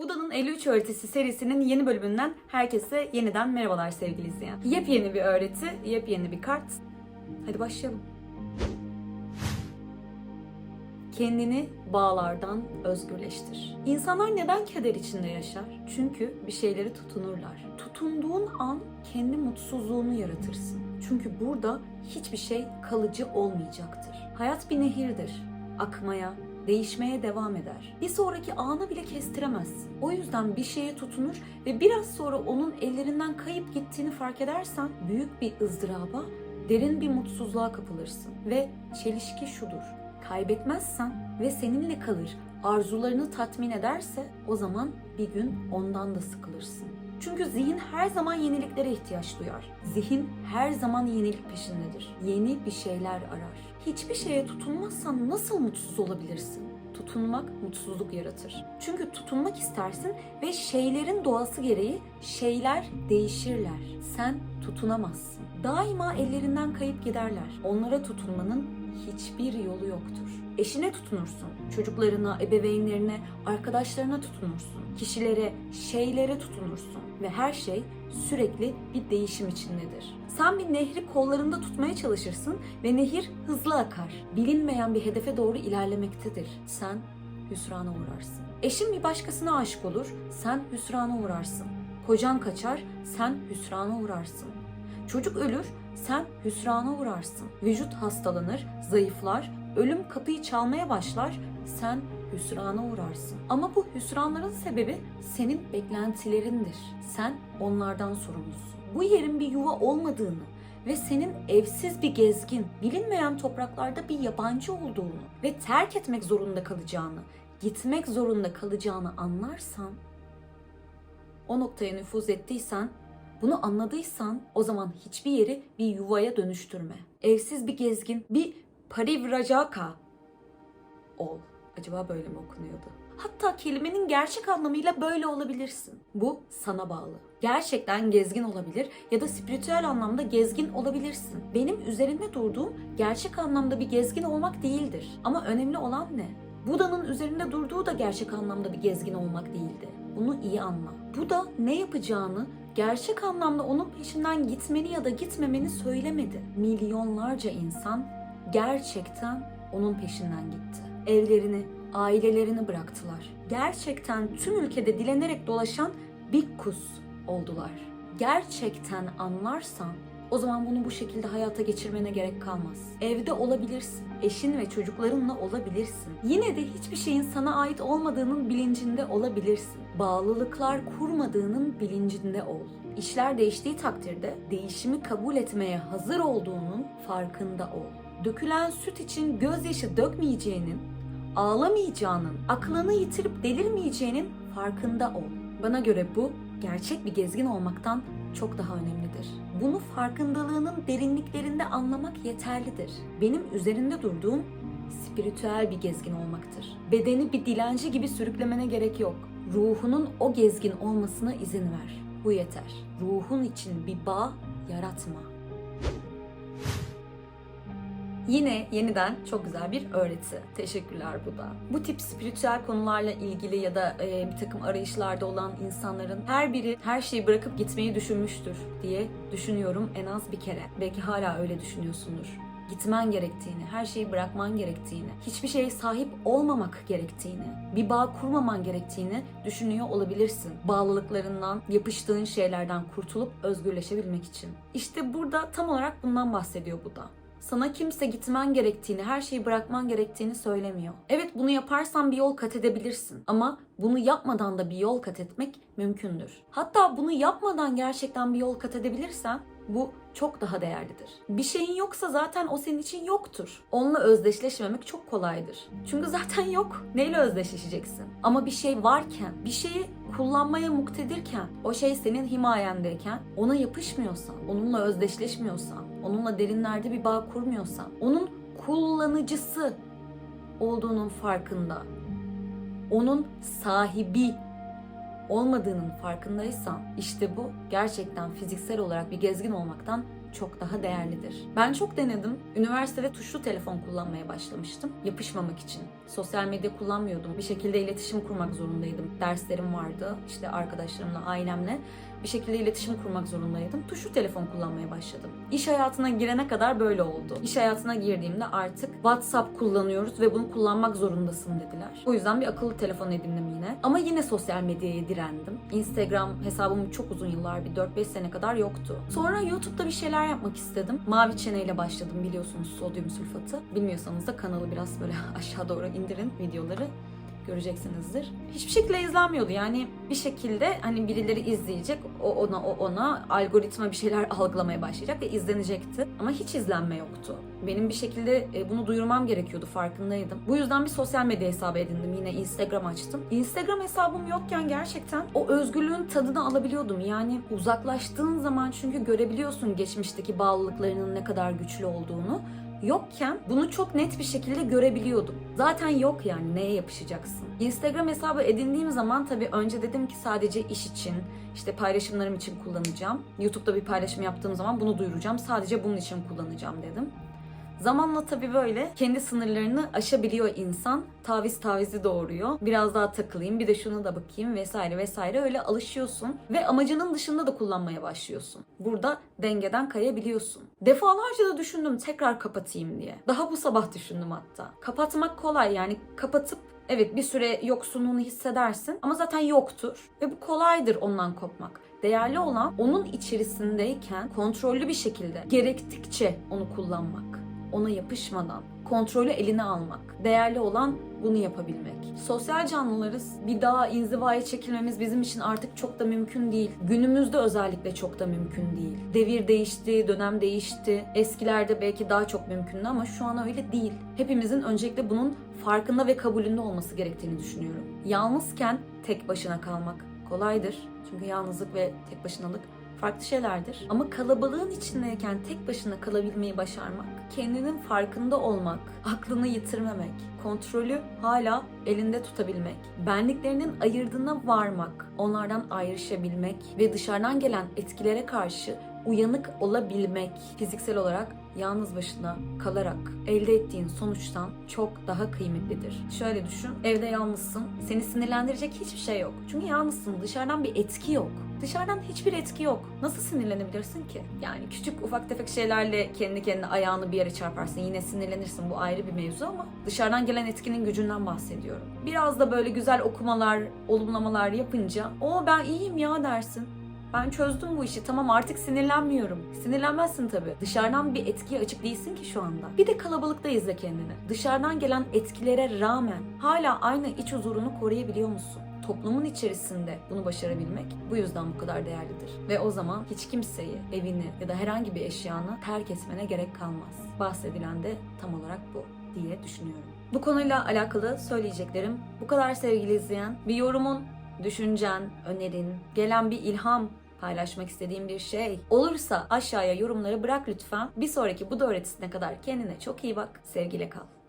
Buda'nın 53 öğretisi serisinin yeni bölümünden herkese yeniden merhabalar sevgili izleyen. Yepyeni bir öğreti, yepyeni bir kart. Hadi başlayalım. Kendini bağlardan özgürleştir. İnsanlar neden keder içinde yaşar? Çünkü bir şeyleri tutunurlar. Tutunduğun an kendi mutsuzluğunu yaratırsın. Çünkü burada hiçbir şey kalıcı olmayacaktır. Hayat bir nehirdir. Akmaya, değişmeye devam eder. Bir sonraki anı bile kestiremezsin. O yüzden bir şeye tutunur ve biraz sonra onun ellerinden kayıp gittiğini fark edersen büyük bir ızdıraba, derin bir mutsuzluğa kapılırsın. Ve çelişki şudur. Kaybetmezsen ve seninle kalır, arzularını tatmin ederse o zaman bir gün ondan da sıkılırsın. Çünkü zihin her zaman yeniliklere ihtiyaç duyar. Zihin her zaman yenilik peşindedir. Yeni bir şeyler arar. Hiçbir şeye tutunmazsan nasıl mutsuz olabilirsin? Tutunmak mutsuzluk yaratır. Çünkü tutunmak istersin ve şeylerin doğası gereği şeyler değişirler. Sen tutunamazsın. Daima ellerinden kayıp giderler. Onlara tutunmanın hiçbir yolu yoktur. Eşine tutunursun, çocuklarına, ebeveynlerine, arkadaşlarına tutunursun, kişilere, şeylere tutunursun ve her şey sürekli bir değişim içindedir. Sen bir nehri kollarında tutmaya çalışırsın ve nehir hızlı akar. Bilinmeyen bir hedefe doğru ilerlemektedir. Sen hüsrana uğrarsın. Eşin bir başkasına aşık olur, sen hüsrana uğrarsın. Kocan kaçar, sen hüsrana uğrarsın. Çocuk ölür, sen hüsrana uğrarsın. Vücut hastalanır, zayıflar, ölüm kapıyı çalmaya başlar, sen hüsrana uğrarsın. Ama bu hüsranların sebebi senin beklentilerindir. Sen onlardan sorumlusun. Bu yerin bir yuva olmadığını ve senin evsiz bir gezgin, bilinmeyen topraklarda bir yabancı olduğunu ve terk etmek zorunda kalacağını, gitmek zorunda kalacağını anlarsan o noktaya nüfuz ettiysen, bunu anladıysan o zaman hiçbir yeri bir yuvaya dönüştürme. Evsiz bir gezgin, bir parivrajaka ol. Acaba böyle mi okunuyordu? Hatta kelimenin gerçek anlamıyla böyle olabilirsin. Bu sana bağlı. Gerçekten gezgin olabilir ya da spiritüel anlamda gezgin olabilirsin. Benim üzerinde durduğum gerçek anlamda bir gezgin olmak değildir. Ama önemli olan ne? Buda'nın üzerinde durduğu da gerçek anlamda bir gezgin olmak değildi. Bunu iyi anla. Buda ne yapacağını gerçek anlamda onun peşinden gitmeni ya da gitmemeni söylemedi. Milyonlarca insan gerçekten onun peşinden gitti. Evlerini, ailelerini bıraktılar. Gerçekten tüm ülkede dilenerek dolaşan bikkus oldular. Gerçekten anlarsan o zaman bunu bu şekilde hayata geçirmene gerek kalmaz. Evde olabilirsin. Eşin ve çocuklarınla olabilirsin. Yine de hiçbir şeyin sana ait olmadığının bilincinde olabilirsin. Bağlılıklar kurmadığının bilincinde ol. İşler değiştiği takdirde değişimi kabul etmeye hazır olduğunun farkında ol. Dökülen süt için gözyaşı dökmeyeceğinin, ağlamayacağının, aklını yitirip delirmeyeceğinin farkında ol. Bana göre bu gerçek bir gezgin olmaktan çok daha önemlidir. Bunu farkındalığının derinliklerinde anlamak yeterlidir. Benim üzerinde durduğum spiritüel bir gezgin olmaktır. Bedeni bir dilenci gibi sürüklemene gerek yok. Ruhunun o gezgin olmasına izin ver. Bu yeter. Ruhun için bir bağ yaratma. Yine yeniden çok güzel bir öğreti. Teşekkürler bu da. Bu tip spiritüel konularla ilgili ya da e, bir takım arayışlarda olan insanların her biri her şeyi bırakıp gitmeyi düşünmüştür diye düşünüyorum en az bir kere. Belki hala öyle düşünüyorsundur. Gitmen gerektiğini, her şeyi bırakman gerektiğini, hiçbir şeye sahip olmamak gerektiğini, bir bağ kurmaman gerektiğini düşünüyor olabilirsin. Bağlılıklarından, yapıştığın şeylerden kurtulup özgürleşebilmek için. İşte burada tam olarak bundan bahsediyor bu da. Sana kimse gitmen gerektiğini, her şeyi bırakman gerektiğini söylemiyor. Evet bunu yaparsan bir yol kat edebilirsin. Ama bunu yapmadan da bir yol kat etmek mümkündür. Hatta bunu yapmadan gerçekten bir yol kat edebilirsen bu çok daha değerlidir. Bir şeyin yoksa zaten o senin için yoktur. Onunla özdeşleşmemek çok kolaydır. Çünkü zaten yok. Neyle özdeşleşeceksin? Ama bir şey varken, bir şeyi kullanmaya muktedirken, o şey senin himayendeyken, ona yapışmıyorsan, onunla özdeşleşmiyorsan, onunla derinlerde bir bağ kurmuyorsan, onun kullanıcısı olduğunun farkında, onun sahibi olmadığının farkındaysan işte bu gerçekten fiziksel olarak bir gezgin olmaktan çok daha değerlidir. Ben çok denedim. Üniversitede tuşlu telefon kullanmaya başlamıştım. Yapışmamak için. Sosyal medya kullanmıyordum. Bir şekilde iletişim kurmak zorundaydım. Derslerim vardı. İşte arkadaşlarımla, ailemle bir şekilde iletişim kurmak zorundaydım. Tuşlu telefon kullanmaya başladım. İş hayatına girene kadar böyle oldu. İş hayatına girdiğimde artık WhatsApp kullanıyoruz ve bunu kullanmak zorundasın dediler. O yüzden bir akıllı telefon edindim yine. Ama yine sosyal medyaya direndim. Instagram hesabım çok uzun yıllar, bir 4-5 sene kadar yoktu. Sonra YouTube'da bir şeyler yapmak istedim. Mavi çeneyle başladım biliyorsunuz sodyum sülfatı. Bilmiyorsanız da kanalı biraz böyle aşağı doğru indirin videoları göreceksinizdir. Hiçbir şekilde izlenmiyordu. Yani bir şekilde hani birileri izleyecek, o ona o ona algoritma bir şeyler algılamaya başlayacak ve izlenecekti. Ama hiç izlenme yoktu. Benim bir şekilde e, bunu duyurmam gerekiyordu farkındaydım. Bu yüzden bir sosyal medya hesabı edindim. Yine Instagram açtım. Instagram hesabım yokken gerçekten o özgürlüğün tadını alabiliyordum. Yani uzaklaştığın zaman çünkü görebiliyorsun geçmişteki bağlılıklarının ne kadar güçlü olduğunu yokken bunu çok net bir şekilde görebiliyordum. Zaten yok yani neye yapışacaksın? Instagram hesabı edindiğim zaman tabii önce dedim ki sadece iş için, işte paylaşımlarım için kullanacağım. YouTube'da bir paylaşım yaptığım zaman bunu duyuracağım. Sadece bunun için kullanacağım dedim. Zamanla tabii böyle kendi sınırlarını aşabiliyor insan. Taviz tavizi doğuruyor. Biraz daha takılayım, bir de şunu da bakayım vesaire vesaire öyle alışıyorsun ve amacının dışında da kullanmaya başlıyorsun. Burada dengeden kayabiliyorsun. Defalarca da düşündüm tekrar kapatayım diye. Daha bu sabah düşündüm hatta. Kapatmak kolay yani kapatıp Evet bir süre yoksunluğunu hissedersin ama zaten yoktur ve bu kolaydır ondan kopmak. Değerli olan onun içerisindeyken kontrollü bir şekilde gerektikçe onu kullanmak ona yapışmadan kontrolü eline almak. Değerli olan bunu yapabilmek. Sosyal canlılarız. Bir daha inzivaya çekilmemiz bizim için artık çok da mümkün değil. Günümüzde özellikle çok da mümkün değil. Devir değişti, dönem değişti. Eskilerde belki daha çok mümkündü ama şu an öyle değil. Hepimizin öncelikle bunun farkında ve kabulünde olması gerektiğini düşünüyorum. Yalnızken tek başına kalmak kolaydır. Çünkü yalnızlık ve tek başınalık farklı şeylerdir. Ama kalabalığın içindeyken tek başına kalabilmeyi başarmak, kendinin farkında olmak, aklını yitirmemek, kontrolü hala elinde tutabilmek, benliklerinin ayırdığına varmak, onlardan ayrışabilmek ve dışarıdan gelen etkilere karşı uyanık olabilmek, fiziksel olarak yalnız başına kalarak elde ettiğin sonuçtan çok daha kıymetlidir. Şöyle düşün, evde yalnızsın, seni sinirlendirecek hiçbir şey yok. Çünkü yalnızsın, dışarıdan bir etki yok. Dışarıdan hiçbir etki yok. Nasıl sinirlenebilirsin ki? Yani küçük ufak tefek şeylerle kendi kendine ayağını bir yere çarparsın. Yine sinirlenirsin. Bu ayrı bir mevzu ama dışarıdan gelen etkinin gücünden bahsediyorum. Biraz da böyle güzel okumalar, olumlamalar yapınca o ben iyiyim ya dersin. Ben çözdüm bu işi tamam artık sinirlenmiyorum. Sinirlenmezsin tabii. Dışarıdan bir etkiye açık değilsin ki şu anda. Bir de kalabalıkta izle kendini. Dışarıdan gelen etkilere rağmen hala aynı iç huzurunu koruyabiliyor musun? Toplumun içerisinde bunu başarabilmek bu yüzden bu kadar değerlidir. Ve o zaman hiç kimseyi, evini ya da herhangi bir eşyanı terk etmene gerek kalmaz. Bahsedilen de tam olarak bu diye düşünüyorum. Bu konuyla alakalı söyleyeceklerim bu kadar sevgili izleyen. Bir yorumun, düşüncen, önerin, gelen bir ilham paylaşmak istediğim bir şey olursa aşağıya yorumları bırak lütfen. Bir sonraki bu da öğretisine kadar kendine çok iyi bak. Sevgiyle kal.